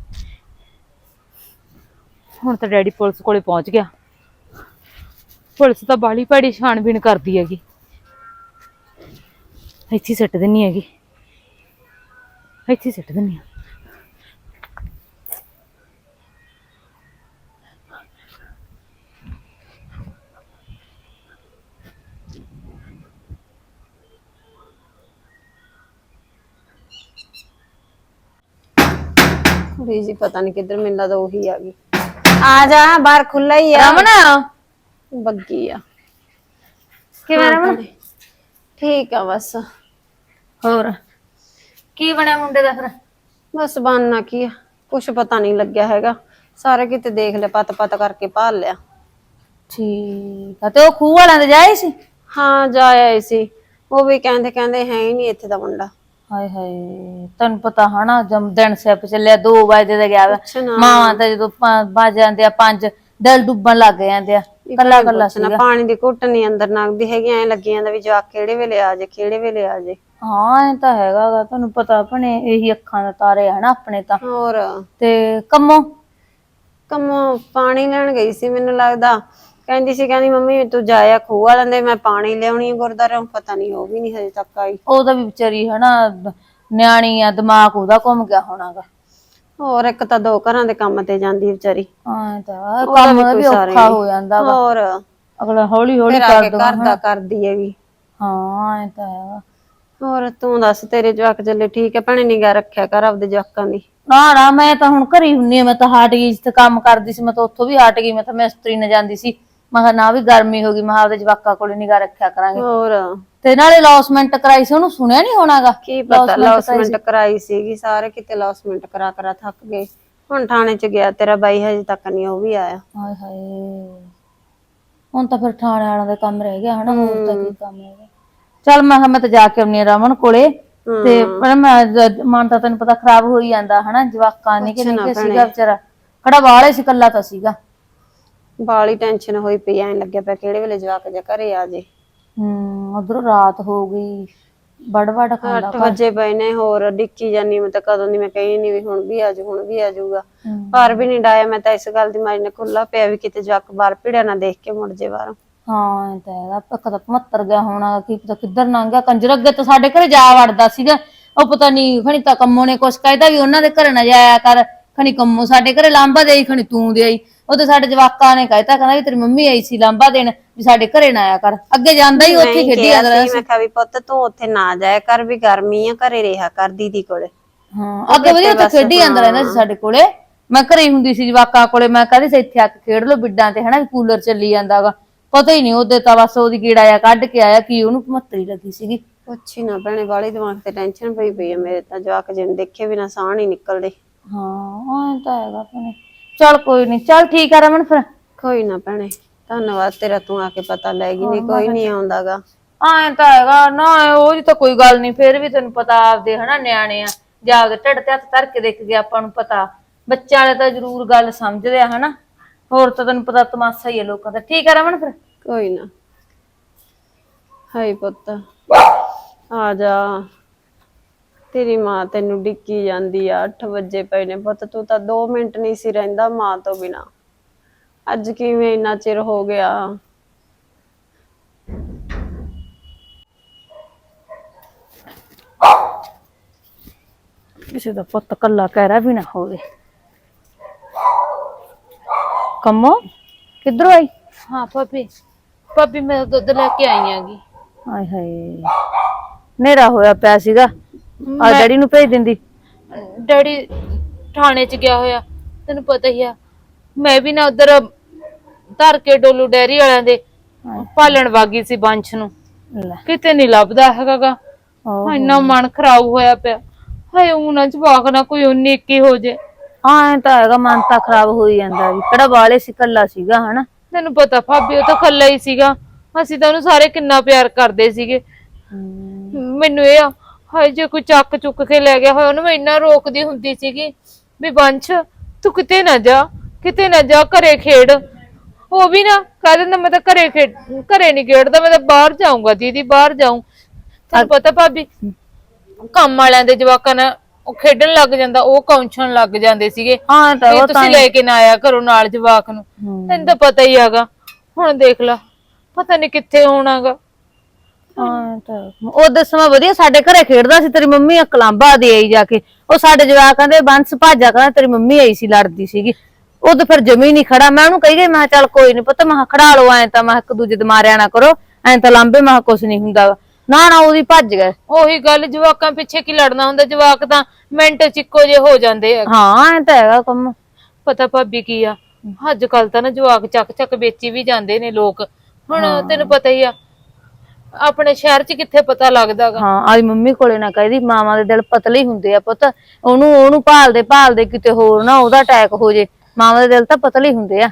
ਹੁਣ ਤਾਂ ਡੈਡੀ ਪੁਲਿਸ ਕੋਲੇ ਪਹੁੰਚ ਗਿਆ। ਪੁਲਿਸ ਤਾਂ ਬਾਲੀ ਭੈੜੀ ਛਾਣਬੀਣ ਕਰਦੀ ਹੈਗੀ। ਇੱਥੇ ਹੀ ਸਿੱਟ ਦਿੰਨੀ ਹੈਗੀ। ਇੱਥੇ ਹੀ ਸਿੱਟ ਦਿੰਨੀ ਆ।
ਕੁੜੀ ਜੀ ਪਤਾ ਨਹੀਂ ਕਿੱਧਰ ਮੈਨੂੰ ਲੱਗਦਾ ਉਹੀ ਆ ਗਈ। ਆ ਜਾ ਬਾਹਰ ਖੁੱਲਾ ਹੀ ਆ।
ਰਮਨ?
ਬੱਗੀ ਆ।
ਕਿਵੇਂ ਰਮਨ?
ਠੀਕ ਆ ਬਸ।
ਹੋਰ?
ਕੀ ਬਣਿਆ ਮੁੰਡੇ ਦਾ ਫਿਰ?
ਬਸ ਬਾਨਾ ਕੀ ਆ ਕੁਛ ਪਤਾ ਨਹੀਂ ਲੱਗਿਆ ਹੈਗਾ। ਸਾਰੇ ਕਿਤੇ ਦੇਖ ਲਿਆ ਪਤ ਪਤ ਕਰਕੇ ਭਾਲ ਲਿਆ।
ਠੀਕ ਆ ਤੇ ਉਹ ਖੂਹ ਵਾਲਿਆਂ ਦੇ ਜਾਏ ਸੀ?
ਹਾਂ ਜਾ ਆਏ ਸੀ। ਉਹ ਵੀ ਕਹਿੰਦੇ ਕਹਿੰਦੇ ਹੈ ਹੀ ਨਹੀਂ ਇੱਥੇ ਦਾ ਮੁੰਡਾ।
ਹਾਏ ਹਾਏ ਤੈਨੂੰ ਪਤਾ ਹਨਾ ਜਮ ਦਿਨ ਸਿਪ ਚੱਲਿਆ 2 ਵਜੇ ਦਾ ਗਿਆ ਵਾ।
ਕੁਛ ਨਾ।
ਮਾਵਾਂ ਤਾਂ ਜਦੋਂ ਬਾਜ ਜਾਂਦੇ ਆ 5 ਦਿਲ ਡੁੱਬਣ ਲੱਗ ਜਾਂਦੇ ਆ ਕੱਲਾ ਕੱਲਾ
ਕੁਛ ਨਾ ਪਾਣੀ ਦੀ ਘੁੱਟ ਨਹੀਂ ਅੰਦਰ ਨਗਦੀ ਹੈਗੀ ਐ ਲੱਗੀ ਜਾਂਦਾ ਵੀ ਜਵਾਕ ਕਿਹੜੇ ਵੇਲੇ ਆ ਜੇ ਕਿਹੜੇ ਵੇਲੇ ਆ ਜੇ।
ਹਾਂ ਇਹ ਤਾਂ ਹੈਗਾ ਗਾ ਤੁਹਾਨੂੰ ਪਤਾ ਆਪਣੇ ਇਹੀ ਅੱਖਾਂ ਦਾ ਤਾਰੇ ਹਨਾ ਆਪਣੇ ਤਾਂ।
ਹੋਰ।
ਤੇ ਕੰਮੋ?
ਕੰਮੋਂ ਪਾਣੀ ਲੈਣ ਗਈ ਸੀ ਮੈਨੂੰ ਲੱਗਦਾ। ਕਹਿੰਦੀ ਸੀ ਕਹਿੰਦੀ ਮੰਮੀ ਤੂੰ ਜਾਇਆ ਖੂਹ ਵਾਲਿਆਂ ਦੇ ਮੈਂ ਪਾਣੀ ਲਿਆਉਣੀ ਆ ਗੁਰਦਾਰੇ ਪਤਾ ਨਹੀਂ ਉਹ ਵੀ ਨਹੀਂ ਹਜੇ ਤੱਕ ਆਈ।
ਉਹਦਾ ਵੀ ਵਿਚਾਰੀ ਹਨਾ ਨਿਆਣੀ ਆ ਦਿਮਾਗ ਉਹਦਾ ਘੁੰਮ ਗਿਆ ਹੋਣਾਗਾ।
ਹੋਰ ਇੱਕ ਤਾਂ ਦੋ ਘਰਾਂ ਦੇ ਕੰਮ ਤੇ ਜਾਂਦੀ ਵਿਚਾਰੀ।
ਹਾਂ ਤਾਂ ਕੰਮ ਵੀ ਔਖਾ ਹੋ ਜਾਂਦਾ ਵਾ।
ਹੋਰ।
ਅਗਲਾ ਹੌਲੀ ਹੌਲੀ
ਫਿਰ ਆ
ਕਰ
ਕੇ
ਦੋ
ਘਰ ਦਾ ਕਰਦੀ ਹੈਗੀ
ਹਾਂ ਇਹ ਤਾਂ
ਹੋਰ ਤੂੰ ਦੱਸ ਤੇਰੇ ਜਵਾਕ ਚੱਲੇ ਠੀਕ ਹੈ? ਭੈਣੇ ਨਿਗਾ ਰੱਖਿਆ ਕਰ ਆਪਦੇ ਜਵਾਕਾਂ ਦੀ।
ਨਾ ਨਾ ਮੈਂ ਤਾਂ ਹੁਣ ਘਰੀ ਹੁੰਨੀ ਆ ਮੈਂ ਤਾਂ ਹਟ ਗਈ ਜਿੱਥੇ ਕੰਮ ਕਰਦੀ ਸੀ ਮੈਂ ਤਾਂ ਉੱਥੋਂ ਵੀ ਹਟ ਗਈ ਮੈਂ ਤਾਂ ਮਿਸਤਰੀ ਨਾਲ ਜਾਂਦੀ ਸੀ। ਮੈਂ ਕਿਹਾ ਨਾ ਵੀ ਗਰਮੀ ਹੋ ਗਈ ਮੈਂ ਕਿਹਾ ਆਪਦੇ ਜਵਾਕਾਂ ਕੋਲੇ ਨਿਗਾ ਰੱਖਿਆ ਕਰਾਂਗੇ।
ਹੋਰ।
ਤੇ ਨਾਲੇ ਲੌਸਮੈਂਟ ਕਰਾਈ ਸੀ ਉਹਨੂੰ ਸੁਣਿਆ ਨਹੀਂ ਹੋਣਾਗਾ?
ਕੀ ਪਤਾ ਲੌਸਮੈਂਟ ਕਰਾਈ ਸੀਗੀ ਸਾਰੇ ਕਿਤੇ ਲੌਸਮੈਂਟ ਕਰਾ ਕਰਾ ਥੱਕ ਗਏ। ਹੁਣ ਥਾਣੇ ਚ ਗਿਆ ਤੇਰਾ ਬਾਈ ਹਜੇ ਤੱਕ ਨਹੀਂ ਉਹ ਵੀ ਆਇਆ।
ਹਾਏ ਹਾਏ ਹੁਣ ਤਾਂ ਫਿਰ ਥਾਣੇ ਵਾਲਿਆਂ ਦੇ ਕੰਮ ਰਹਿ ਗਿਆ ਹਨਾ ਹੋਰ ਤਾਂ ਕੀ ਕੰਮ ਹੈਗਾ ਚੱਲ ਮੈਂ ਕਿਹਾ ਮੈਂ ਤਾਂ ਜਾ ਕੇ ਆਉਣੀ ਰਮਨ ਕੋਲੇ ਤੇ ਪਰ ਮੈਂ ਮਨ ਤਾਂ ਤੈਨੂੰ ਪਤਾ ਖਰਾਬ ਹੋ ਹੀ ਜਾਂਦਾ ਹਨਾ ਜਵਾਕਾਂ ਨੇ ਕਿ ਨਹੀਂ ਕਿ ਸੀਗਾ ਵਿਚਾਰਾ। ਖੜਾ ਵਾਲੇ ਸੀ ਕੱਲਾ ਤਾਂ ਸੀਗਾ।
ਬਾਲੀ ਟੈਨਸ਼ਨ ਹੋਈ ਪਈ ਐਂ ਲੱਗਿਆ ਪਿਆ ਕਿਹੜੇ ਵੇਲੇ ਜਵਾਕ ਜਾ ਘਰੇ ਆ ਜੇ।
ਹੂੰ ਉਧਰੋਂ ਰਾਤ ਹੋ ਗਈ ਬੜ ਬੜ ਖਾਂਦਾ
8 ਵਜੇ ਪਏ ਨੇ ਹੋਰ ਡਿੱਕੀ ਜਾਨੀ ਮੈਂ ਤਾਂ ਕਦੋਂ ਦੀ ਮੈਂ ਕਹੀ ਨਹੀਂ ਵੀ ਹੁਣ ਵੀ ਆ ਜਾਊ ਹੁਣ ਵੀ ਆ ਜਾਊਗਾ
ਹੂੰ।
ਪਰ ਵੀ ਨਹੀਂ ਡਾਇਆ ਮੈਂ ਤਾਂ ਇਸ ਗੱਲ ਦੀ ਮਾਰੀ ਨੇ ਖੁੱਲਾ ਪਿਆ ਵੀ ਕਿਤੇ ਜਵਾਕ ਬਾਹਰ ਭਿੜਿਆ ਨਾ ਦੇਖ ਕੇ ਮੁੜ ਜੇ ਬਾਹਰੋਂ।
ਹਾਂ ਇਹ ਤਾਂ ਹੈਗਾ ਪੱਕਾ ਤਾਂ 75 ਗਿਆ ਹੋਣਾ ਕੀ ਪਤਾ ਕਿੱਧਰ ਲੰਘ ਗਿਆ ਕੰਜਰ ਅੱਗੇ ਤਾਂ ਸਾਡੇ ਘਰੇ ਜਾ ਵੜਦਾ ਸੀਗਾ। ਉਹ ਪਤਾ ਨਹੀਂ ਖਣੀ ਤਾਂ ਕੰਮੋ ਨੇ ਕੁਛ ਕਹਿਦਾ ਵੀ ਉਹਨਾਂ ਦੇ ਘਰੇ ਨਾ ਜਾਇਆ ਕਰ ਖਣੀ ਕੰਮੋ ਸਾਡੇ ਘਰੇ ਲਾਂਬਾ ਦੇਈ ਖਣੀ ਤੂੰ ਦੇ ਆਈ। ਉਹ ਤੇ ਸਾਡੇ ਜਵਾਕਾਂ ਨੇ ਕਹਿਤਾ ਕਹਿੰਦਾ ਵੀ ਤੇਰੀ ਮੰਮੀ ਆਈ ਸੀ ਲਾਂਬਾ ਦੇਣ ਵੀ ਸਾਡੇ ਘਰੇ ਨਾ ਆਇਆ ਕਰ। ਅੱਗੇ ਜਾਂਦਾ ਹੀ ਉੱਥੇ ਹੀ ਖੇਡੀ ਜਾਂਦਾ
ਸੀ, ਮੈਂ ਕਿਹਾ ਵੀ ਪੁੱਤ ਤੂੰ ਉੱਥੇ ਨਾ ਜਾਇਆ ਕਰ ਵੀ ਗਰਮੀ ਆ ਘਰੇ ਰਿਹਾ ਕਰ ਦੀਦੀ ਕੋਲੇ।
ਹਾਂ ਅੱਗੇ ਵਧੀਆ ਉੱਥੇ ਖੇਡੀ ਜਾਂਦਾ ਰਹਿੰਦਾ ਸੀ ਸਾਡੇ ਕੋਲੇ। ਮੈਂ ਘਰੇ ਹੀ ਹੁੰਦੀ ਸੀ ਜਵਾਕਾਂ ਕੋਲੇ ਮੈਂ ਕਹਦੀ ਸੀ ਇੱਥੇ ਆ ਕੇ ਖੇਡ ਲਓ ਬਿੱਡਾਂ ਤੇ ਹਨਾ ਵੀ ਕੂਲਰ ਚੱਲੀ ਜਾਂਦਾਗਾ ਪਤਾ ਹੀ ਨਹੀਂ ਉਹਦੇ ਤਾਂ ਬਸ ਉਹਦੀ ਕੀੜਾ ਆ ਕੱਢ ਕੇ ਆਇਆ ਕੀ ਉਹਨੂੰ ਮੱਤਰੀ ਲੱਗੀ ਸੀਗੀ।
ਪੁੱਛੀ ਨਾ ਭੈਣੇ ਵਾਲੀ ਦਿਮਾਗ ਤੇ ਟੈਨਸ਼ਨ ਪਈ ਪਈ ਆ ਮੇਰੇ ਤਾਂ ਜਵਾਕ ਜਿੰਨ ਦੇਖੇ ਬਿਨਾ ਸਾਹ ਨਹੀਂ ਨਿਕਲਦੇ।
ਹਾਂ ਐ ਤਾਂ ਹੈਗਾ ਭੈਣੇ। ਚੱਲ ਕੋਈ ਨਹੀਂ ਚੱਲ ਠੀਕ ਆ ਰਮਨ ਫਿਰ।
ਕੋਈ ਨਾ ਭੈਣੇ ਧੰਨਵਾਦ ਤੇਰਾ ਤੂੰ ਆ ਕੇ ਪਤਾ ਲੈ ਗਈ ਨਹੀਂ ਕੋਈ ਨਹੀਂ ਆਉਂਦਾਗਾ।
ਐ ਤਾਂ ਹੈਗਾ ਨਾ ਉਹਦੀ ਤਾਂ ਕੋਈ ਗੱਲ ਨਹੀਂ ਫੇਰ ਵੀ ਤੈਨੂੰ ਪਤਾ ਆਪਦੇ ਹਨਾ ਨਿਆਣੇ ਆ ਜਾਂ ਆਪਦੇ ਢਿੱਡ ਤੇ ਹੱਥ ਧਰ ਕੇ ਦੇਖ ਗਿਆ ਆਪਾਂ ਨੂੰ ਪਤਾ। ਬੱਚਿਆਂ ਵਾਲੇ ਤਾਂ ਜ਼ਰੂਰ ਗੱਲ ਸਮਝਦੇ ਆ ਹਨਾ ਹੋਰ ਤਾਂ ਤੈਨੂੰ ਪਤਾ ਤਮਾਸ਼ਾ ਹੀ ਆ ਲੋਕਾਂ ਦਾ। ਠੀਕ ਆ ਰਮਨ ਫਿਰ?
ਕੋਈ ਨਾ। ਹਾਈ ਪੁੱਤ ਆ ਜਾ। ਤੇਰੀ ਮਾਂ ਤੈਨੂੰ ਡਿੱਕੀ ਜਾਂਦੀ ਆ 8 ਵਜੇ ਪਏ ਨੇ ਪੁੱਤ ਤੂੰ ਤਾਂ 2 ਮਿੰਟ ਨਹੀਂ ਸੀ ਰਹਿੰਦਾ ਮਾਂ ਤੋਂ ਬਿਨਾ। ਅੱਜ ਕਿਵੇਂ ਇੰਨਾ ਚਿਰ ਹੋ ਗਿਆ?
ਕਿਸੇ ਦਾ ਪੁੱਤ ਕੱਲਾ ਕਹਿਰਾ ਵੀ ਨਾ ਹੋਵੇ। ਕੰਮੋ ਕਿੱਧਰੋਂ ਆਈ?
ਹਾਂ ਭਾਬੀ। ਭਾਬੀ ਮੈਂ ਦੁੱਧ ਲੈ ਕੇ ਆਈ ਆਂਗੀ
ਹਾਏ ਹਾਏ ਨੇਰਾ ਹੋਇਆ ਪਿਆ ਸੀਗਾ। ਆ ਡੈਡੀ ਨੂੰ ਭੇਜ ਦਿੰਦੀ।
ਡੈਡੀ ਥਾਣੇ 'ਚ ਗਿਆ ਹੋਇਆ ਤੈਨੂੰ ਪਤਾ ਹੀ ਆ। ਮੈਂ ਵੀ ਨਾ ਉਧਰ ਧਰ ਕੇ ਡੋਲੂ ਡੈਰੀ ਵਾਲਿਆਂ ਦੇ ਪਾਲਣ ਵਾਗੀ ਸੀ ਬੰਛ ਨੂੰ।
ਲੈ।
ਕਿਤੇ ਨਹੀਂ ਲੱਭਦਾ ਹੈਗਾਗਾ। ਇੰਨਾ ਮਨ ਖਰਾਬ ਹੋਇਆ ਪਿਆ। ਹਾਏ ਉਹ ਨਾ ਜਵਾਕ ਨਾ ਕੋਈ ਉਨੀ ਇੱਕੀ ਹੋ ਜੇ।
ਹਾਂ ਤਾਂ ਹੈਗਾ ਮਨ ਤਾਂ ਖਰਾਬ ਹੋ ਹੀ ਜਾਂਦਾ ਵੀ ਕਿਹੜਾ ਵਾਲੇ ਸੀ ਕੱਲਾ ਸੀਗਾ ਹਨਾ?
ਤੈਨੂੰ ਪਤਾ ਭਾਬੀ ਉਹ ਤਾਂ ਕੱਲਾ ਹੀ ਸੀਗਾ। ਅਸੀਂ ਤਾਂ ਉਹਨੂੰ ਸਾਰੇ ਕਿੰਨਾ ਪਿਆਰ ਕਰਦੇ ਸੀਗੇ। ਮੈਨੂੰ ਇਹ ਆ ਹਾਏ ਜੇ ਕੋਈ ਚੱਕ ਚੁੱਕ ਕੇ ਲੈ ਗਿਆ ਹੋਇਆ ਉਹਨੂੰ ਮੈਂ ਇੰਨਾ ਰੋਕਦੀ ਹੁੰਦੀ ਸੀਗੀ ਵੀ ਬੰਛ ਤੂੰ ਕਿਤੇ ਨਾ ਜਾ ਕਿਤੇ ਨਾ ਜਾ ਘਰੇ ਖੇਡ। ਉਹ ਵੀ ਨਾ ਕਹਿ ਦਿੰਦਾ ਮੈਂ ਤਾਂ ਘਰੇ ਖੇਡ ਘਰੇ ਨਹੀਂ ਖੇਡਦਾ ਮੈਂ ਤਾਂ ਬਾਹਰ ਜਾਊਂਗਾ ਦੀਦੀ ਬਾਹਰ ਜਾਊਂ। ਤੈਨੂੰ ਪਤਾ ਭਾਬੀ ਕੰਮ ਵਾਲਿਆਂ ਦੇ ਜਵਾਕਾਂ ਨਾਲ ਉਹ ਖੇਡਣ ਲੱਗ ਜਾਂਦਾ ਉਹ ਕੌਂਛਣ ਲੱਗ ਜਾਂਦੇ ਸੀਗੇ
ਹਾਂ ਤਾਂ
ਵੀ
ਉਹ
ਤੁਸੀਂ ਲੈ ਕੇ ਨਾ ਆਇਆ ਘਰੋਂ ਨਾਲ ਜਵਾਕ ਨੂੰ। ਤੈਨੂੰ ਤਾਂ ਪਤਾ ਹੀ ਹੈਗਾ। ਹੁਣ ਦੇਖ ਲੈ ਪਤਾ ਨਹੀਂ ਕਿੱਥੇ ਹੋਣਾਗਾ।
ਹਾਂ ਤਾਂ ਉਹ ਦਸਵਾਂ ਵਧੀਆ ਸਾਡੇ ਘਰੇ ਖੇਡਦਾ ਸੀ ਤੇਰੀ ਮੰਮੀ ਅਕਲਾਂਬਾ ਦੇ ਆਈ ਜਾ ਕੇ। ਉਹ ਸਾਡੇ ਜਵਾਕਾਂ ਦੇ ਬੰਸ ਭਾਜਾ ਕਹਿੰਦਾ ਤੇਰੀ ਮੰਮੀ ਆਈ ਸੀ ਲੜਦੀ ਸੀਗੀ। ਉਹ ਤਾਂ ਫਿਰ ਜਮੀ ਨਹੀਂ ਖੜਾ। ਮੈਂ ਉਹਨੂੰ ਕਹੀ ਗਈ ਮੈਂ ਕਿਹਾ ਚੱਲ ਕੋਈ ਨਹੀਂ ਪਤਾ ਮੈਂ ਕਿਹਾ ਖੜਾ ਲਓ ਐ ਤਾਂ ਮੈਂ ਇੱਕ ਦੂਜੇ ਦੇ ਮਾਰਿਆ ਨਾ ਕਰੋ। ਐ ਤਾਂ ਲਾਂਬੇ ਮੈਂ ਕਿਹਾ ਕੁਛ ਨਹੀਂ ਹੁੰਦਾ। ਨਾ ਨਾ ਉਹਦੀ ਭੱਜ ਗਏ।
ਉਹੀ ਗੱਲ ਜਵਾਕਾਂ ਪਿੱਛੇ ਕੀ ਲੜਨਾ ਹੁੰਦਾ? ਜਵਾਕ ਤਾਂ ਮਿੰਟ ਚ ਇੱਕੋ ਜੇ ਹੋ ਜਾਂਦੇ ਆ।
ਹਾਂ ਐ ਤਾਂ ਹੈਗਾ ਕੰਮ।
ਪਤਾ ਭਾਬੀ ਕੀ ਆ? ਅੱਜ ਕੱਲ ਤਾਂ ਨਾ ਜਵਾਕ ਚੱਕ ਚੱਕ ਵੇਚੀ ਵੀ ਜਾਂਦੇ ਨੇ ਲੋਕ। ਹੁਣ ਤੈਨੂੰ ਪਤਾ ਹੀ ਆ ਆਪਣੇ ਸ਼ਹਿਰ 'ਚ ਕਿੱਥੇ ਪਤਾ ਲੱਗਦਾਗਾ
ਹਾਂ ਆਈ ਮੰਮੀ ਕੋਲੇ ਨਾ ਕਹਿਦੀ ਮਾਵਾਂ ਦੇ ਦਿਲ ਪਤਲੇ ਹੀ ਹੁੰਦੇ ਆ ਪੁੱਤ। ਉਹਨੂੰ ਉਹਨੂੰ ਭਾਲਦੇ ਭਾਲਦੇ ਕਿਤੇ ਹੋਰ ਨਾ ਉਹਦਾ ਅਟੈਕ ਹੋ ਜੇ। ਮਾਵਾਂ ਦੇ ਦਿਲ ਤਾਂ ਪਤਲੇ ਹੀ ਹੁੰਦੇ ਆ।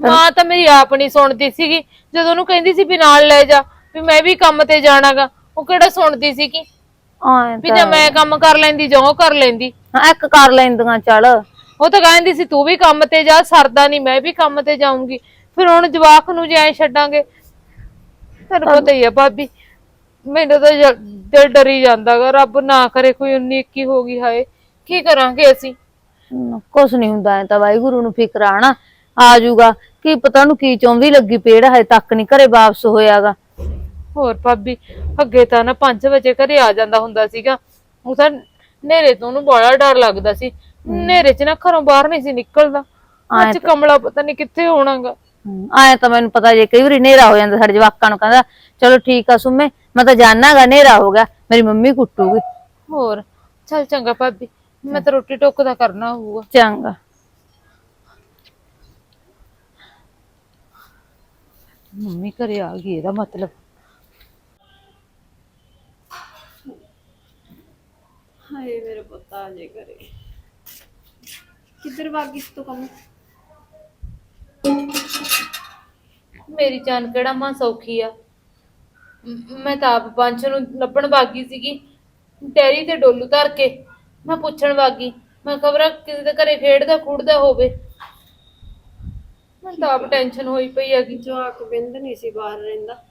ਮਾਂ ਤਾਂ ਮੇਰੀ ਆਪ ਨਹੀਂ ਸੁਣਦੀ ਸੀਗੀ। ਜਦੋਂ ਉਹਨੂੰ ਕਹਿੰਦੀ ਸੀ ਵੀ ਨਾਲ ਲੈ ਜਾ ਵੀ ਮੈਂ ਵੀ ਕੰਮ ਤੇ ਜਾਣਾਗਾ ਉਹ ਕਿਹੜਾ ਸੁਣਦੀ ਸੀ ਕਿ
ਆਏ
ਵੀ ਜੇ ਮੈਂ ਕੰਮ ਕਰ ਲੈਂਦੀ ਜਾਂ ਉਹ ਕਰ ਲੈਂਦੀ।
ਹਾਂ ਇੱਕ ਕਰ ਲੈਂਦੀਆਂ ਚੱਲ।
ਉਹ ਤਾਂ ਕਹਿੰਦੀ ਸੀ ਤੂੰ ਵੀ ਕੰਮ ਤੇ ਜਾ ਸਰਦਾ ਨਹੀਂ ਮੈਂ ਵੀ ਕੰਮ ਤੇ ਜਾਊਂਗੀ। ਫਿਰ ਹੁਣ ਜਵਾਕ ਨੂੰ ਜੇ ਐ ਛੱਡਾਂਗੇ ਤੈਨੂੰ ਪਤਾ ਹੀ ਆ ਭਾਬੀ ਮੈਨੂੰ ਤਾਂ ਜ- ਦਿਲ ਡਰੀ ਜਾਂਦਾਗਾ ਰੱਬ ਨਾ ਕਰੇ ਕੋਈ ਉਨੀ ਇੱਕੀ ਹੋ ਗਈ ਹਾਏ ਕੀ ਕਰਾਂਗੇ ਅਸੀਂ?
ਹਮ, ਕੁਛ ਨਹੀਂ ਹੁੰਦਾ ਐ ਤਾਂ ਵਾਹਿਗੁਰੂ ਨੂੰ ਫਿਕਰ ਆਣਾ ਆ ਜਾਊਗਾ ਕੀ ਪਤਾ ਨੂੰ ਕੀ ਚਾਹੁੰਦੀ ਲੱਗੀ ਪੇੜ ਹਜੇ ਤੱਕ ਨਹੀਂ ਘਰੇ ਵਾਪਸ ਹੋਇਆਗਾ।
ਹੋਰ ਭਾਬੀ ਅੱਗੇ ਤਾਂ ਨਾ 5 ਵਜੇ ਘਰੇ ਆ ਜਾਂਦਾ ਹੁੰਦਾ ਸੀਗਾ ਉਹ ਤਾਂ ਨੇਰੇ ਤੋਂ ਉਹਨੂੰ ਬੜਾ ਡਰ ਲੱਗਦਾ ਸੀ ਨੇਰੇ 'ਚ ਨਾ ਘਰੋਂ ਬਾਹਰ ਨਹੀਂ ਸੀ ਨਿਕਲਦਾ ਅੱਜ ਕਮਲਾ ਪਤਾ ਨਹੀਂ ਕਿੱਥੇ ਹੋਣਾਗਾ।
ਆਏ ਤਾਂ ਮੈਨੂੰ ਪਤਾ ਜੇ ਕਈ ਵਾਰੀ ਹਨੇਰਾ ਹੋ ਜਾਂਦਾ ਸਾਡੇ ਜਵਾਕਾਂ ਨੂੰ ਕਹਿੰਦਾ ਚਲੋ ਠੀਕ ਆ ਸੁਮੇ ਮੈਂ ਤਾਂ ਜਾਣਾਗਾ ਹਨੇਰਾ ਹੋ ਗਿਆ ਮੇਰੀ ਮੰਮੀ ਕੁੱਟੂਗੀ।
ਹੋਰ ਚੱਲ ਚੰਗਾ ਭਾਬੀ ਮੈਂ ਤਾਂ ਰੋਟੀ ਟੋਕ ਦਾ ਕਰਨਾ ਹੋਊਗਾ।
ਚੰਗਾ।
ਮੰਮੀ ਘਰੇ ਆ ਗਈ ਇਹਦਾ ਮਤਲਬ।
ਹਾਏ ਮੇਰੇ ਪੁੱਤ ਆ ਜੇ ਕਰੇ ਕਿੱਧਰ ਵਾਗੀ ਇਸ ਤੋਂ ਕੰਮ?
ਮੇਰੀ ਜਾਨ ਕਿਹੜਾ ਮਾਂ ਸੌਖੀ ਆ? ਮ- ਮੈਂ ਤਾਂ ਆਪ ਪੰਛ ਨੂੰ ਲੱਭਣ ਵਾਗੀ ਸੀਗੀ। ਡੈਰੀ ਤੇ ਡੋਲੂ ਧਰ ਕੇ ਮੈਂ ਪੁੱਛਣ ਵਾਗੀ ਮੈਂ ਖਬਰ ਕਿਸੇ ਦੇ ਘਰੇ ਖੇਡਦਾ ਖੁੱਡਦਾ ਹੋਵੇ। ਮੈਂ ਤਾਂ ਆਪ ਟੈਨਸ਼ਨ ਹੋਈ ਪਈ ਹੈਗੀ।
ਜਵਾਕ ਬਿੰਦ ਨਹੀਂ ਸੀ ਬਾਹਰ ਰਹਿੰਦਾ।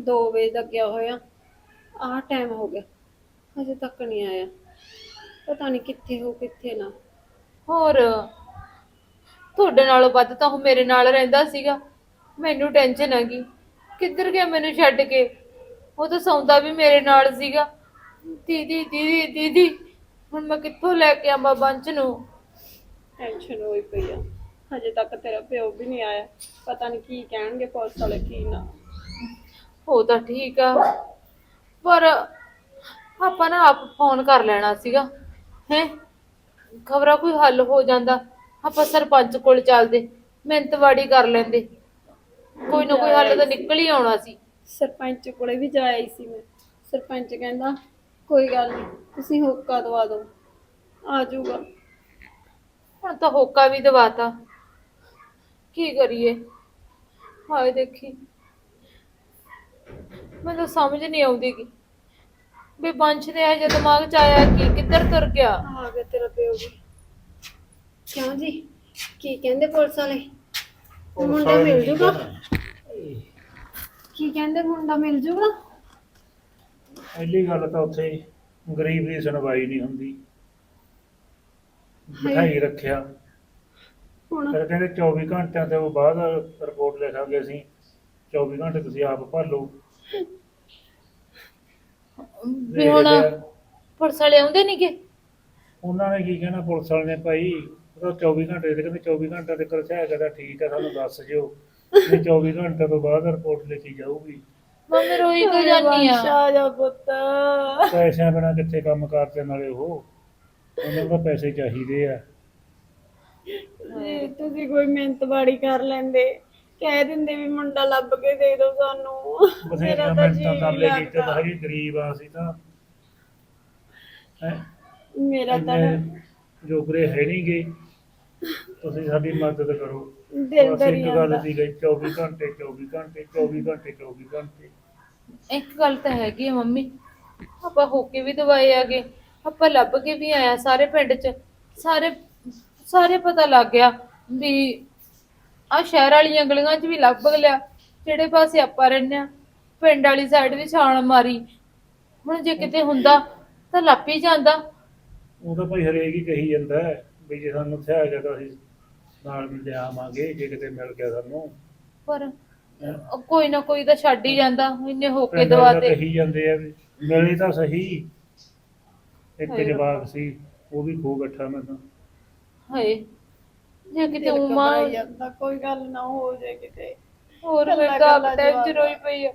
2 ਵਜੇ ਦਾ ਗਿਆ ਹੋਇਆ। ਆਹ ਟਾਈਮ ਹੋ ਗਿਆ। ਅਜੇ ਤੱਕ ਨਹੀਂ ਆਇਆ। ਪਤਾ ਨਹੀਂ ਕਿੱਥੇ ਹੋ ਕਿੱਥੇ ਨਾ।
ਹੋਰ ਤੁਹਾਡੇ ਨਾਲੋਂ ਵੱਧ ਤਾਂ ਉਹ ਮੇਰੇ ਨਾਲ ਰਹਿੰਦਾ ਸੀਗਾ। ਮੈਨੂੰ ਟੈਨਸ਼ਨ ਹੈਗੀ ਕਿੱਧਰ ਗਿਆ ਮੈਨੂੰ ਛੱਡ ਕੇ? ਉਹ ਤਾਂ ਸੌਂਦਾ ਵੀ ਮੇਰੇ ਨਾਲ ਸੀਗਾ। ਦੀਦੀ ਦੀਦੀ ਦੀਦੀ ਹੁਣ ਮੈਂ ਕਿੱਥੋਂ ਲੈ ਕੇ ਆਵਾਂ ਬੰਚ ਨੂੰ?
ਟੈਨਸ਼ਨ ਹੋਈ ਪਈ ਆ। ਹਜੇ ਤੱਕ ਤੇਰਾ ਪਿਓ ਵੀ ਨਹੀਂ ਆਇਆ। ਪਤਾ ਨਹੀਂ ਕੀ ਕਹਿਣਗੇ ਪੁਲਿਸ ਵਾਲੇ ਕੀ ਨਾ।
ਉਹ ਤਾਂ ਠੀਕ ਆ। ਪਰ ਆਪਾਂ ਨਾ ਆਪ ਫੋਨ ਕਰ ਲੈਣਾ ਸੀਗਾ। ਹੈ? ਖਬਰਾਂ ਕੋਈ ਹੱਲ ਹੋ ਜਾਂਦਾ। ਆਪਾਂ ਸਰਪੰਚ ਕੋਲ ਚੱਲਦੇ ਮਿਹਨਤਵਾੜੀ ਕਰ ਲੈਂਦੇ। ਕੋਈ ਨਾ ਕੋਈ ਹੱਲ ਤਾਂ ਨਿਕਲ ਹੀ ਆਉਣਾ ਸੀ।
ਸਰਪੰਚ ਕੋਲੇ ਵੀ ਜਾ ਆਈ ਸੀ ਮੈਂ। ਸਰਪੰਚ ਕਹਿੰਦਾ ਕੋਈ ਗੱਲ ਨਹੀਂ ਤੁਸੀਂ ਹੋਕਾ ਦਵਾ ਦਿਓ। ਆ ਜਾਊਗਾ।
ਹੁਣ ਤਾਂ ਹੋਕਾ ਵੀ ਦਵਾਤਾ। ਕੀ ਕਰੀਏ? ਹਾਏ ਦੇਖੀ। ਮੈਨੂੰ ਸਮਝ ਨਹੀਂ ਆਉਂਦੀ ਕਿ ਵੀ ਬੰਸ਼ ਦੇ ਇਹ ਜਿਹਾ ਦਿਮਾਗ ਚ ਆਇਆ ਕਿ ਕਿੱਧਰ ਤੁਰ ਗਿਆ?
ਆ ਗਿਆ ਤੇਰਾ ਪਿਓ ਵੀ। ਕਿਉਂ ਜੀ? ਕੀ ਕਹਿੰਦੇ ਪੁਲਿਸ ਵਾਲੇ? ਮੁੰਡਾ ਮਿਲ ਜੂਗਾ? ਕੀ ਕਹਿੰਦੇ ਮੁੰਡਾ ਮਿਲ ਜੂਗਾ?
ਪਹਿਲੀ ਗੱਲ ਤਾਂ ਉੱਥੇ ਗਰੀਬ ਦੀ ਸੁਣਵਾਈ ਨਹੀਂ ਹੁੰਦੀ। ਬਿਠਾਈ ਰੱਖਿਆ।
ਹੁਣ?
ਫਿਰ ਕਹਿੰਦੇ 24 ਘੰਟਿਆਂ ਤੋਂ ਬਾਅਦ ਰਿਪੋਰਟ ਲਿਖਾਂਗੇ ਅਸੀਂ। 24 ਘੰਟੇ ਤੁਸੀਂ ਆਪ ਭਾਲੋ।
ਵੀ ਹੁਣ। ਪੁਲਿਸ ਵਾਲੇ ਆਉਂਦੇ ਨਹੀਂਗੇ
ਉਹਨਾਂ ਨੇ ਕੀ ਕਹਿਣਾ ਪੁਲਿਸ ਵਾਲੇ ਨੇ ਭਾਈ? ਉਹ ਤਾਂ 24 ਘੰਟੇ ਦੇ ਕਹਿੰਦੇ 24 ਘੰਟੇ ਤੱਕ ਰਚਾਇਆ ਕਰਦਾ ਠੀਕ ਆ ਸਾਨੂੰ ਦੱਸ ਜਿਓ ਨਹੀਂ 24 ਘੰਟੇ ਤੋਂ ਬਾਅਦ ਰਿਪੋਰਟ ਲਿਖੀ ਜਾਊਗੀ।
ਮੰਮੀ ਰੋਈ ਕਿਉਂ ਜਾਨੀ ਆ?
ਆ ਜਾ ਪੁੱਤ।
ਪੈਸਿਆਂ ਬਿਨਾਂ ਕਿੱਥੇ ਕੰਮ ਕਰਦੇ ਨਾਲੇ ਉਹ ਉਹਨਾਂ ਨੂੰ ਤਾਂ ਪੈਸੇ ਚਾਹੀਦੇ ਆ।
ਜੀ ਤੁਸੀਂ ਕੋਈ ਮਿਹਨਤ ਬਾੜੀ ਕਰ ਲੈਂਦੇ ਕਹਿ ਦਿੰਦੇ ਵੀ ਮੁੰਡਾ ਲੱਭ ਕੇ ਦੇ ਦਿਓ ਸਾਨੂੰ।
ਬਥੇਰਾ ਮਿੰਟਾਂ ਤਰਲੇ ਕੀਤੇ ਤਾਂ ਹਜੇ ਗਰੀਬ ਆ ਅਸੀਂ ਤਾਂ। ਹੈਂ?
ਮੇਰਾ ਤਾਂ
ਇੰਨੇ ਜੋਗਰੇ ਹੈ ਨਹੀਂਗੇ ਤੁਸੀਂ ਸਾਡੀ ਮਦਦ ਕਰੋ।
ਦਿਲ
ਬਸ
ਡਰੀ
ਇੱਕ
ਜਾਂਦਾ
ਗੱਲ ਸੀ ਗਈ 24 ਘੰਟੇ 24 ਘੰਟੇ 24 ਘੰਟੇ 24 ਘੰਟੇ।
ਇੱਕ ਗੱਲ ਤਾਂ ਹੈਗੀ ਆ ਮੰਮੀ ਆਪਾਂ ਹੋ ਕੇ ਵੀ ਦਵਾਏ ਆਗੇ ਆਪਾਂ ਲੱਭ ਕੇ ਵੀ ਆਇਆ ਸਾਰੇ ਪਿੰਡ 'ਚ। ਸਾਰੇ ਸਾਰੇ ਪਤਾ ਲੱਗ ਗਿਆ ਵੀ ਆ ਸ਼ਹਿਰ ਵਾਲੀਆਂ ਗਲੀਆਂ 'ਚ ਵੀ ਲੱਭ ਲਿਆ ਜਿਹੜੇ ਪਾਸੇ ਆਪਾਂ ਰਹਿੰਦੇ ਆ ਪਿੰਡ ਵਾਲੀ ਸਾਈਡ ਵੀ ਛਾਣ ਮਾਰੀ। ਹੁਣ ਜੇ ਕਿਤੇ ਹੁੰਦਾ ਤਾਂ ਲੱਭ ਹੀ ਜਾਂਦਾ।
ਉਹ ਤਾਂ ਭਾਈ ਹਰੇਕ ਹੀ ਕਹੀ ਜਾਂਦਾ ਹੈ ਵੀ ਜੇ ਸਾਨੂੰ ਉੱਥੇ ਆ ਗਿਆ ਤਾਂ ਅਸੀਂ ਨਾਲ ਮਿਲ ਆਵਾਂਗੇ ਜੇ ਕਿਤੇ ਮਿਲ ਗਿਆ ਸਾਨੂੰ।
ਪਰ
ਹੈਂ।
ਉਹ ਕੋਈ ਨਾ ਕੋਈ ਤਾਂ ਛੱਡ ਹੀ ਜਾਂਦਾ ਇੰਨੇ ਹੋ ਕੇ
ਪਿੰਡ
ਦਵਾ
ਤਾਂ
ਤੇ।
ਕਹੀ ਜਾਂਦੇ ਆ ਵੀ ਮਿਲੇ ਤਾਂ ਸਹੀ। ਇੱਕ
ਹਾਏ
ਜਵਾਬ ਸੀ ਉਹ ਵੀ ਖੋ ਬੈਠਾ ਮੈਂ ਤਾਂ।
ਹਾਏ ਜੇ ਕਿਤੇ
ਦਿਲ
ਉਮਾ
ਘਬਰਾਈ ਜਾਂਦਾ ਕੋਈ ਗੱਲ ਨਾ ਹੋ ਜਾਏ ਕਿਤੇ।
ਹੋਰ ਮੈਂ ਟੈਨਸ਼ਨ
ਜਵਾਬ
ਹੋਈ ਪਈ ਆ।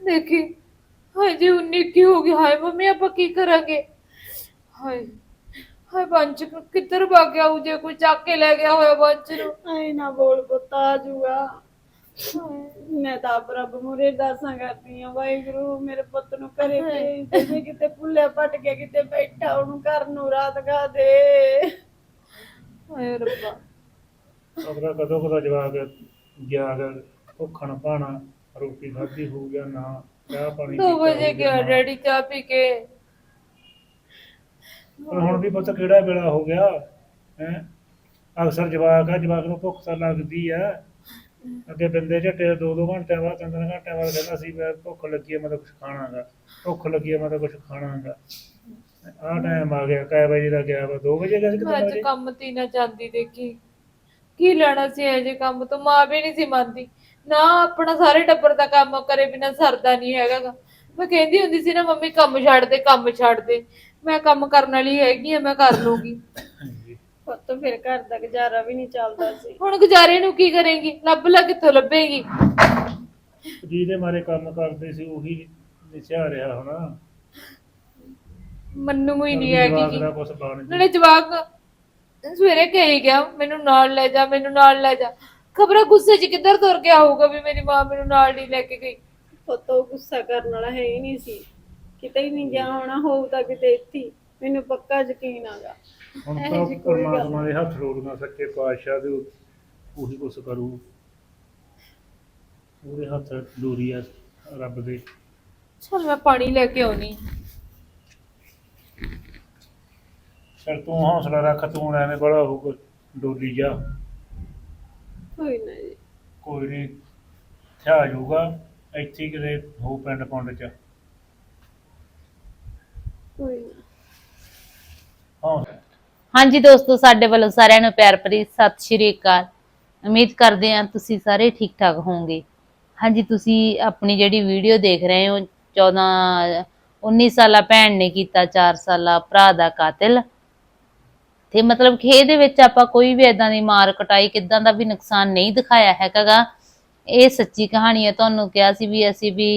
ਦੇਖੀ ਹਾਏ ਜੀ 19 ਕੀ ਹੋ ਗਈ ਹਾਏ ਮੰਮੀ ਆਪਾਂ ਕੀ ਕਰਾਂਗੇ? ਹਾਏ। ਹਾਏ ਬੰਚ ਕਿੱਧਰ ਭੱਗ ਗਿਆ ਉਹ ਜੇ ਕੋਈ ਚੱਕ ਕੇ ਲੈ ਗਿਆ ਹੋਇਆ ਬੰਚ ਨੂੰ?
ਐ ਨਾ ਬੋਲ ਪੁੱਤ ਆ ਜਾਊਗਾ ਮੈਂ ਤਾਂ ਆਪ ਰੱਬ ਮੂਰੇ ਅਰਦਾਸਾਂ ਕਰਦੀ ਆ ਵਾਹਿਗੁਰੂ ਮੇਰੇ ਪੁੱਤ ਨੂੰ ਘਰੇ ਭੇਜ ਦੇ ਜੇ ਕਿਤੇ ਭੁੱਲਿਆ ਭਟ ਕੇ ਕਿਤੇ ਬੈਠਾ ਉਹਨੂੰ ਘਰ ਨੂੰ ਰਾਤ ਗਾ ਦੇ।
ਹਾਏ ਰੱਬਾ।
ਅਗਲਾ ਕਦੋਂ ਕਦੋਂ ਜਵਾਕ ਗਿਆ ਗਾ ਭੁੱਖਣ ਪਾਣਾ ਰੋਟੀ ਖਾਧੀ ਹੋ ਗਿਆ ਨਾ ਚਾਹ ਪਾਣੀ
ਦੋ
ਪੀਤਾ
ਵਜੇ
ਹੋ
ਗਿਆ
ਨਾ।
ਡੈਡੀ ਚਾਹ ਪੀ ਕੇ।
ਪਰ ਹੁਣ ਵੀ ਪਤਾ ਕਿਹੜਾ ਵੇਲਾ ਹੋ ਗਿਆ ਹੈ? ਅਕਸਰ ਜਵਾਕ ਆ ਜਵਾਕ ਨੂੰ ਭੁੱਖ ਤਾਂ ਲੱਗਦੀ ਆ। ਅੱਗੇ ਬੰਦੇ ਝੱਟੇ ਦੋ ਦੋ ਘੰਟਿਆਂ ਬਾਅਦ ਤਿੰਨ ਤਿੰਨ ਘੰਟਿਆਂ ਬਾਅਦ ਕਹਿੰਦਾ ਸੀ ਮੈਂ ਭੁੱਖ ਲੱਗੀ ਹੈ ਮੈਂ ਤਾਂ ਕੁਝ ਖਾਣਾਗਾ। ਭੁੱਖ ਲੱਗੀ ਹੈ ਮੈਂ ਤਾਂ ਕੁਝ ਖਾਣਾਗਾ। ਆਹ ਟਾਈਮ ਆ ਗਿਆ ਕੈ ਵਜੇ ਦਾ ਗਿਆ ਵਾ 2 ਵਜੇ ਗਿਆ ਸੀ
ਮੈਂ
ਕਿਤੇ
ਅੱਜ ਕੰਮ ਤੇ ਹੀ ਨਾ ਜਾਂਦੀ ਦੇਖੀ। ਕੀ ਲੈਣਾ ਸੀ ਇਹ ਜੇ ਕੰਮ ਤੋਂ? ਮਾਂ ਵੀ ਨਹੀਂ ਸੀ ਮੰਨਦੀ। ਨਾ ਆਪਣਾ ਸਾਰੇ ਟੱਬਰ ਦਾ ਕੰਮ ਕਰੇ ਬਿਨਾ ਸਰਦਾ ਨਹੀਂ ਹੈਗਾ ਗਾ। ਮੈਂ ਕਹਿੰਦੀ ਹੁੰਦੀ ਸੀ ਨਾ ਮੰਮੀ ਕੰਮ ਛੱਡ ਦੇ ਕੰਮ ਛੱਡ ਦੇ। ਮੈਂ ਕੰਮ ਕਰਨ ਵਾਲੀ ਹੈਗੀ ਆ ਮੈਂ ਕਰ ਲੂੰਗੀ।
ਹਾਂਜੀ।
ਪੁੱਤ ਫਿਰ ਘਰ ਦਾ ਗੁਜ਼ਾਰਾ ਵੀ ਨਹੀਂ ਚੱਲਦਾ ਸੀ।
ਹੁਣ ਗੁਜ਼ਾਰੇ ਨੂੰ ਕੀ ਕਰੇਂਗੀ? ਲੱਭ ਲੱਗ ਕਿੱਥੋਂ ਲੱਭੇਗੀ?
ਜਿਹਦੇ ਮਾਰੇ ਕੰਮ ਕਰਦੇ ਸੀ ਉਹੀ ਨਿਸਿਆ ਰਿਹਾ ਹੋਣਾ।
ਮੰਨੂ ਹੀ ਨਹੀਂ ਹੈਗੀ
ਜਵਾਕ
ਗੀ।
ਬਣ
ਨਾਲੇ ਜਵਾਕ ਸਵੇਰੇ ਕਹੀ ਗਿਆ ਮੈਨੂੰ ਨਾਲ ਲੈ ਜਾ ਮੈਨੂੰ ਨਾਲ ਲੈ ਜਾ। ਖਬਰਾਂ ਗੁੱਸੇ 'ਚ ਕਿੱਧਰ ਤੁਰ ਗਿਆ ਹੋਊਗਾ ਵੀ ਮੇਰੀ ਮਾਂ ਮੈਨੂੰ ਨਾਲ ਨਹੀਂ ਲੈ ਕੇ ਗਈ।
ਪੁੱਤ ਉਹ ਗੁੱਸਾ ਕਰਨ ਵਾਲਾ ਹੈ ਹੀ ਨਹੀਂ ਸੀ। ਕਿਤੇ ਹੀ ਨਹੀਂ ਗਿਆ ਹੋਣਾ ਹੋਊ ਤਾਂ ਕਿਤੇ ਇੱਥੇ ਹੀ। ਮੈਨੂੰ ਪੱਕਾ ਯਕੀਨ ਆਗਾ।
ਹੁਣ
ਇਹੋ
ਤਾਂ
ਜਿਹੀ ਕੋਈ ਗੱਲ
ਪਰਮਾਤਮਾ ਦੇ ਹੱਥ ਰੋੜਨਾ ਸੱਚੇ ਪਾਤਸ਼ਾਹ ਦੇ ਉਹੀ ਕੁਛ ਕਰੂ। ਉਹਦੇ ਹੱਥ ਡੋਰੀ ਆ ਰੱਬ ਦੇ।
ਚਲ ਮੈਂ ਪਾਣੀ ਲੈ ਕੇ ਆਉਣੀ।
ਚਲ ਤੂੰ ਹੌਸਲਾ ਰੱਖ ਤੂੰ ਐਵੇਂ ਬੜਾ ਹੋ ਡੋਲੀ ਜਾ।
ਕੋਈ ਨਾ ਜੀ।
ਕੋਈ ਨਹੀਂ ਥਿਆ ਜਾਊਗਾ। ਇੱਥੇ ਹੀ ਕਿਤੇ ਹੋ ਪਿੰਡ ਪੁੰਡ ਚ।
ਕੋਈ ਨਾ।
ਹੌਸਲਾ
ਹਾਂਜੀ ਦੋਸਤੋ ਸਾਡੇ ਵੱਲੋਂ ਸਾਰਿਆਂ ਨੂੰ ਪਿਆਰ ਭਰੀ ਸਤਿ ਸ਼੍ਰੀ ਅਕਾਲ। ਉਮੀਦ ਕਰਦੇ ਹਾਂ ਤੁਸੀਂ ਸਾਰੇ ਠੀਕ ਠਾਕ ਹੋਵੋਗੇ। ਹਾਂਜੀ ਤੁਸੀਂ ਆਪਣੀ ਜਿਹੜੀ ਵੀਡੀਓ ਦੇਖ ਰਹੇ ਹੋ 14 19 ਸਾਲਾ ਭੈਣ ਨੇ ਕੀਤਾ 4 ਸਾਲਾ ਭਰਾ ਦਾ ਕਾਤਲ। ਤੇ ਮਤਲਬ ਕਿ ਇਹਦੇ ਵਿੱਚ ਆਪਾਂ ਕੋਈ ਵੀ ਇਦਾਂ ਦੀ ਮਾਰ ਕਟਾਈ ਕਿਦਾਂ ਦਾ ਵੀ ਨੁਕਸਾਨ ਨਹੀਂ ਦਿਖਾਇਆ ਹੈਗਾ ਇਹ ਸੱਚੀ ਕਹਾਣੀ ਹੈ ਤੁਹਾਨੂੰ ਕਿਹਾ ਸੀ ਵੀ ਅਸੀਂ ਵੀ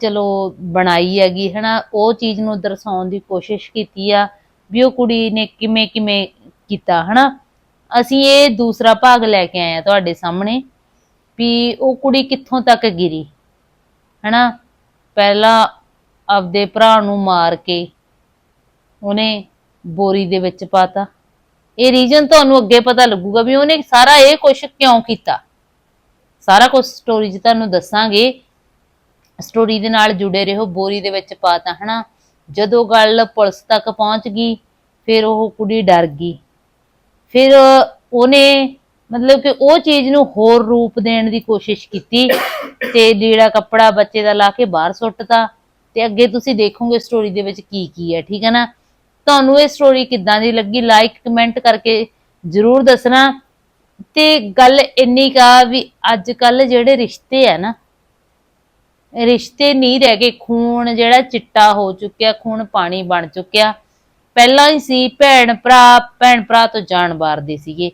ਚਲੋ ਬਣਾਈ ਹੈਗੀ, ਹਨਾ, ਉਹ ਚੀਜ਼ ਨੂੰ ਦਰਸਾਉਣ ਦੀ ਕੋਸ਼ਿਸ਼ ਕੀਤੀ ਆ ਵੀ ਉਹ ਕੁੜੀ ਨੇ ਕਿਵੇਂ ਕਿਵੇਂ ਕੀਤਾ, ਹਨਾ। ਅਸੀਂ ਇਹ ਦੂਸਰਾ ਭਾਗ ਲੈ ਕੇ ਆਏ ਆ ਤੁਹਾਡੇ ਸਾਹਮਣੇ ਵੀ ਉਹ ਕੁੜੀ ਕਿੱਥੋਂ ਤੱਕ ਗਿਰੀ, ਹਨਾ। ਪਹਿਲਾਂ ਆਪਦੇ ਭਰਾ ਨੂੰ ਮਾਰ ਕੇ ਉਹਨੇ ਬੋਰੀ ਦੇ ਵਿੱਚ ਪਾਤਾ। ਇਹ ਰੀਜਨ ਤੁਹਾਨੂੰ ਅੱਗੇ ਪਤਾ ਲੱਗੂਗਾ ਵੀ ਉਹਨੇ ਸਾਰਾ ਇਹ ਕੁਛ ਕਿਉਂ ਕੀਤਾ। ਸਾਰਾ ਕੁਝ ਸਟੋਰੀ 'ਚ ਤੁਹਾਨੂੰ ਦੱਸਾਂਗੇ ਸਟੋਰੀ ਦੇ ਨਾਲ ਜੁੜੇ ਰਹੋ, ਬੋਰੀ ਦੇ ਵਿੱਚ ਪਾਤਾ ਹਨਾ? ਜਦੋਂ ਗੱਲ ਪੁਲਿਸ ਤੱਕ ਪਹੁੰਚ ਗਈ, ਫਿਰ ਉਹ ਕੁੜੀ ਡਰ ਗਈ। ਫਿਰ ਉਹਨੇ ਮਤਲਬ ਕਿ ਉਹ ਚੀਜ਼ ਨੂੰ ਹੋਰ ਰੂਪ ਦੇਣ ਦੀ ਕੋਸ਼ਿਸ਼ ਕੀਤੀ ਤੇ ਲੀੜਾ ਕੱਪੜਾ ਬੱਚੇ ਦਾ ਲਾ ਕੇ ਬਾਹਰ ਸੁੱਟਤਾ ਤੇ ਅੱਗੇ ਤੁਸੀਂ ਦੇਖੋਗੇ ਸਟੋਰੀ ਦੇ ਵਿੱਚ ਕੀ ਕੀ ਹੈ, ਠੀਕ ਹੈ ਨਾ? ਤੁਹਾਨੂੰ ਇਹ ਸਟੋਰੀ ਕਿੱਦਾਂ ਦੀ ਲੱਗੀ ਲਾਈਕ ਕਮੈਂਟ ਕਰਕੇ ਜਰੂਰ ਦੱਸਣਾ। ਤੇ ਗੱਲ ਇੰਨੀ ਕਾ ਵੀ ਅੱਜ ਕੱਲ ਜਿਹੜੇ ਰਿਸ਼ਤੇ ਆ ਨਾ ਰਿਸ਼ਤੇ ਨਹੀਂ ਰਹਿ ਗਏ। ਖੂਨ ਜਿਹੜਾ ਚਿੱਟਾ ਹੋ ਚੁੱਕਿਆ, ਖੂਨ ਪਾਣੀ ਬਣ ਚੁੱਕਿਆ। ਪਹਿਲਾਂ ਹੀ ਸੀ ਭੈਣ ਭਰਾ ਭੈਣ ਭਰਾ ਤੋਂ ਜਾਣ ਵਾਰਦੇ ਸੀਗੇ।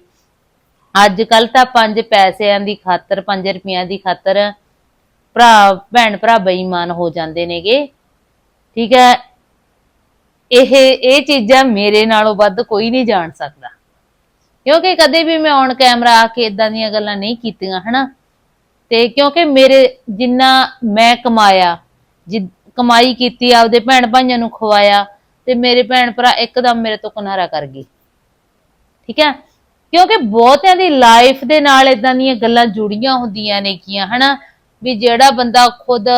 ਅੱਜ ਕੱਲ ਤਾਂ ਪੰਜ ਪੈਸਿਆਂ ਦੀ ਖਾਤਰ 5 ਰੁਪਈਆਂ ਦੀ ਖਾਤਰ ਭਰਾ, ਭੈਣ ਭਰਾ ਬੇਈਮਾਨ ਹੋ ਜਾਂਦੇ ਨੇਗੇ। ਠੀਕ ਹੈ। ਇਹ ਇਹ ਚੀਜ਼ਾਂ ਮੇਰੇ ਨਾਲੋਂ ਵੱਧ ਕੋਈ ਨਹੀਂ ਜਾਣ ਸਕਦਾ। ਕਿਉਂਕਿ ਕਦੇ ਵੀ ਮੈਂ ਔਨ ਕੈਮਰਾ ਆ ਕੇ ਇਦਾਂ ਦੀਆਂ ਗੱਲਾਂ ਨਹੀਂ ਕੀਤੀਆਂ, ਹਨਾ? ਤੇ ਕਿਉਂਕਿ ਮੇਰੇ ਜਿੰਨਾ ਮੈਂ ਕਮਾਇਆ, ਜਿ, ਕਮਾਈ ਕੀਤੀ, ਆਪਦੇ ਭੈਣ ਭਾਈਆਂ ਨੂੰ ਖਵਾਇਆ, ਤੇ ਮੇਰੇ ਭੈਣ ਭਰਾ ਇੱਕਦਮ ਮੇਰੇ ਤੋਂ ਕਿਨਾਰਾ ਕਰ ਗਈ ਠੀਕ ਹੈ? ਕਿਉਂਕਿ ਬਹੁਤਿਆਂ ਦੀ ਲਾਈਫ ਦੇ ਨਾਲ ਇਦਾਂ ਦੀਆਂ ਗੱਲਾਂ ਜੁੜੀਆਂ ਹੁੰਦੀਆਂ ਨੇ ਕੀਆਂ ਹਨਾ? ਵੀ ਜਿਹੜਾ ਬੰਦਾ ਖੁਦ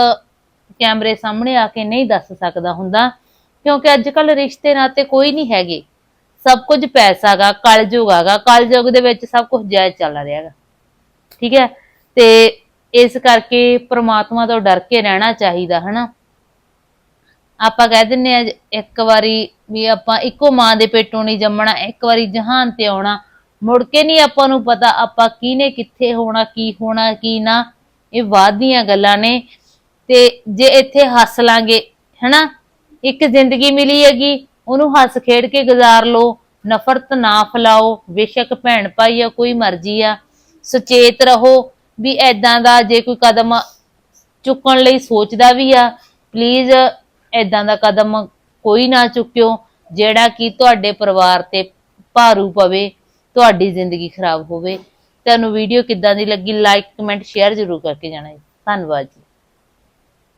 ਕੈਮਰੇ ਸਾਹਮਣੇ ਆ ਕੇ ਨਹੀਂ ਦੱਸ ਸਕਦਾ ਹੁੰਦਾ, ਕਿਉਂਕਿ ਅੱਜ ਕੱਲ ਰਿਸ਼ਤੇ ਨਾਤੇ ਕੋਈ ਨਹੀਂ ਹੈਗੇ। ਸਭ ਕੁਝ ਪੈਸਾ ਗਾ, ਕਲਯੁਗ ਹੈਗਾ ਕਲਯੁਗ ਦੇ ਵਿੱਚ ਸਭ ਕੁਝ ਜਾਇਜ਼ ਚੱਲ ਰਿਹਾ ਹੈਗਾ ਠੀਕ ਹੈ? ਤੇ ਇਸ ਕਰਕੇ ਪ੍ਰਮਾਤਮਾ ਤੋਂ ਡਰ ਕੇ ਰਹਿਣਾ ਚਾਹੀਦਾ, ਹਨਾ? ਆਪਾਂ ਕਹਿ ਦਿੰਨੇ ਆ ਇੱਕ ਵਾਰੀ ਵੀ ਆਪਾਂ ਇੱਕੋ ਮਾਂ ਦੇ ਪੇਟੋਂ ਨਹੀਂ ਜੰਮਣਾ, ਇੱਕ ਵਾਰੀ ਜਹਾਨ ਤੇ ਆਉਣਾ, ਮੁੜ ਕੇ ਨਹੀਂ ਆਪਾਂ ਨੂੰ ਪਤਾ ਆਪਾਂ ਕਿਹਨੇ ਕਿੱਥੇ ਹੋਣਾ, ਕੀ ਹੋਣਾ, ਕੀ ਨਾ। ਇਹ ਬਾਅਦ ਦੀਆਂ ਗੱਲਾਂ ਨੇ। ਤੇ ਜੇ ਇੱਥੇ ਹੱਸ ਲਾਂਗੇ, ਹਨਾ? ਇੱਕ ਜ਼ਿੰਦਗੀ ਮਿਲੀ ਹੈਗੀ, ਉਹਨੂੰ ਹੱਸ ਖੇਡ ਕੇ ਗੁਜ਼ਾਰ ਲਓ, ਨਫ਼ਰਤ ਨਾ ਫੈਲਾਓ, ਬੇਸ਼ੱਕ ਭੈਣ ਭਾਈ ਆ, ਕੋਈ ਮਰਜ਼ੀ ਆ। ਸੁਚੇਤ ਰਹੋ ਵੀ ਐਦਾਂ ਦਾ ਜੇ ਕੋਈ ਕਦਮ ਚੁੱਕਣ ਲਈ ਸੋਚਦਾ ਵੀ ਆ ਪਲੀਜ਼ ਐਦਾਂ ਦਾ ਕਦਮ ਕੋਈ ਨਾ ਚੁੱਕਿਓ, ਜਿਹੜਾ ਕਿ ਤੁਹਾਡੇ ਪਰਿਵਾਰ ਤੇ ਭਾਰੂ ਪਵੇ, ਤੁਹਾਡੀ ਜ਼ਿੰਦਗੀ ਖਰਾਬ ਹੋਵੇ। ਤੁਹਾਨੂੰ ਵੀਡੀਓ ਕਿੱਦਾਂ ਦੀ ਲੱਗੀ ਲਾਈਕ ਕਮੈਂਟ ਸ਼ੇਅਰ ਜ਼ਰੂਰ ਕਰਕੇ ਜਾਣਾ ਜੀ। ਧੰਨਵਾਦ ਜੀ।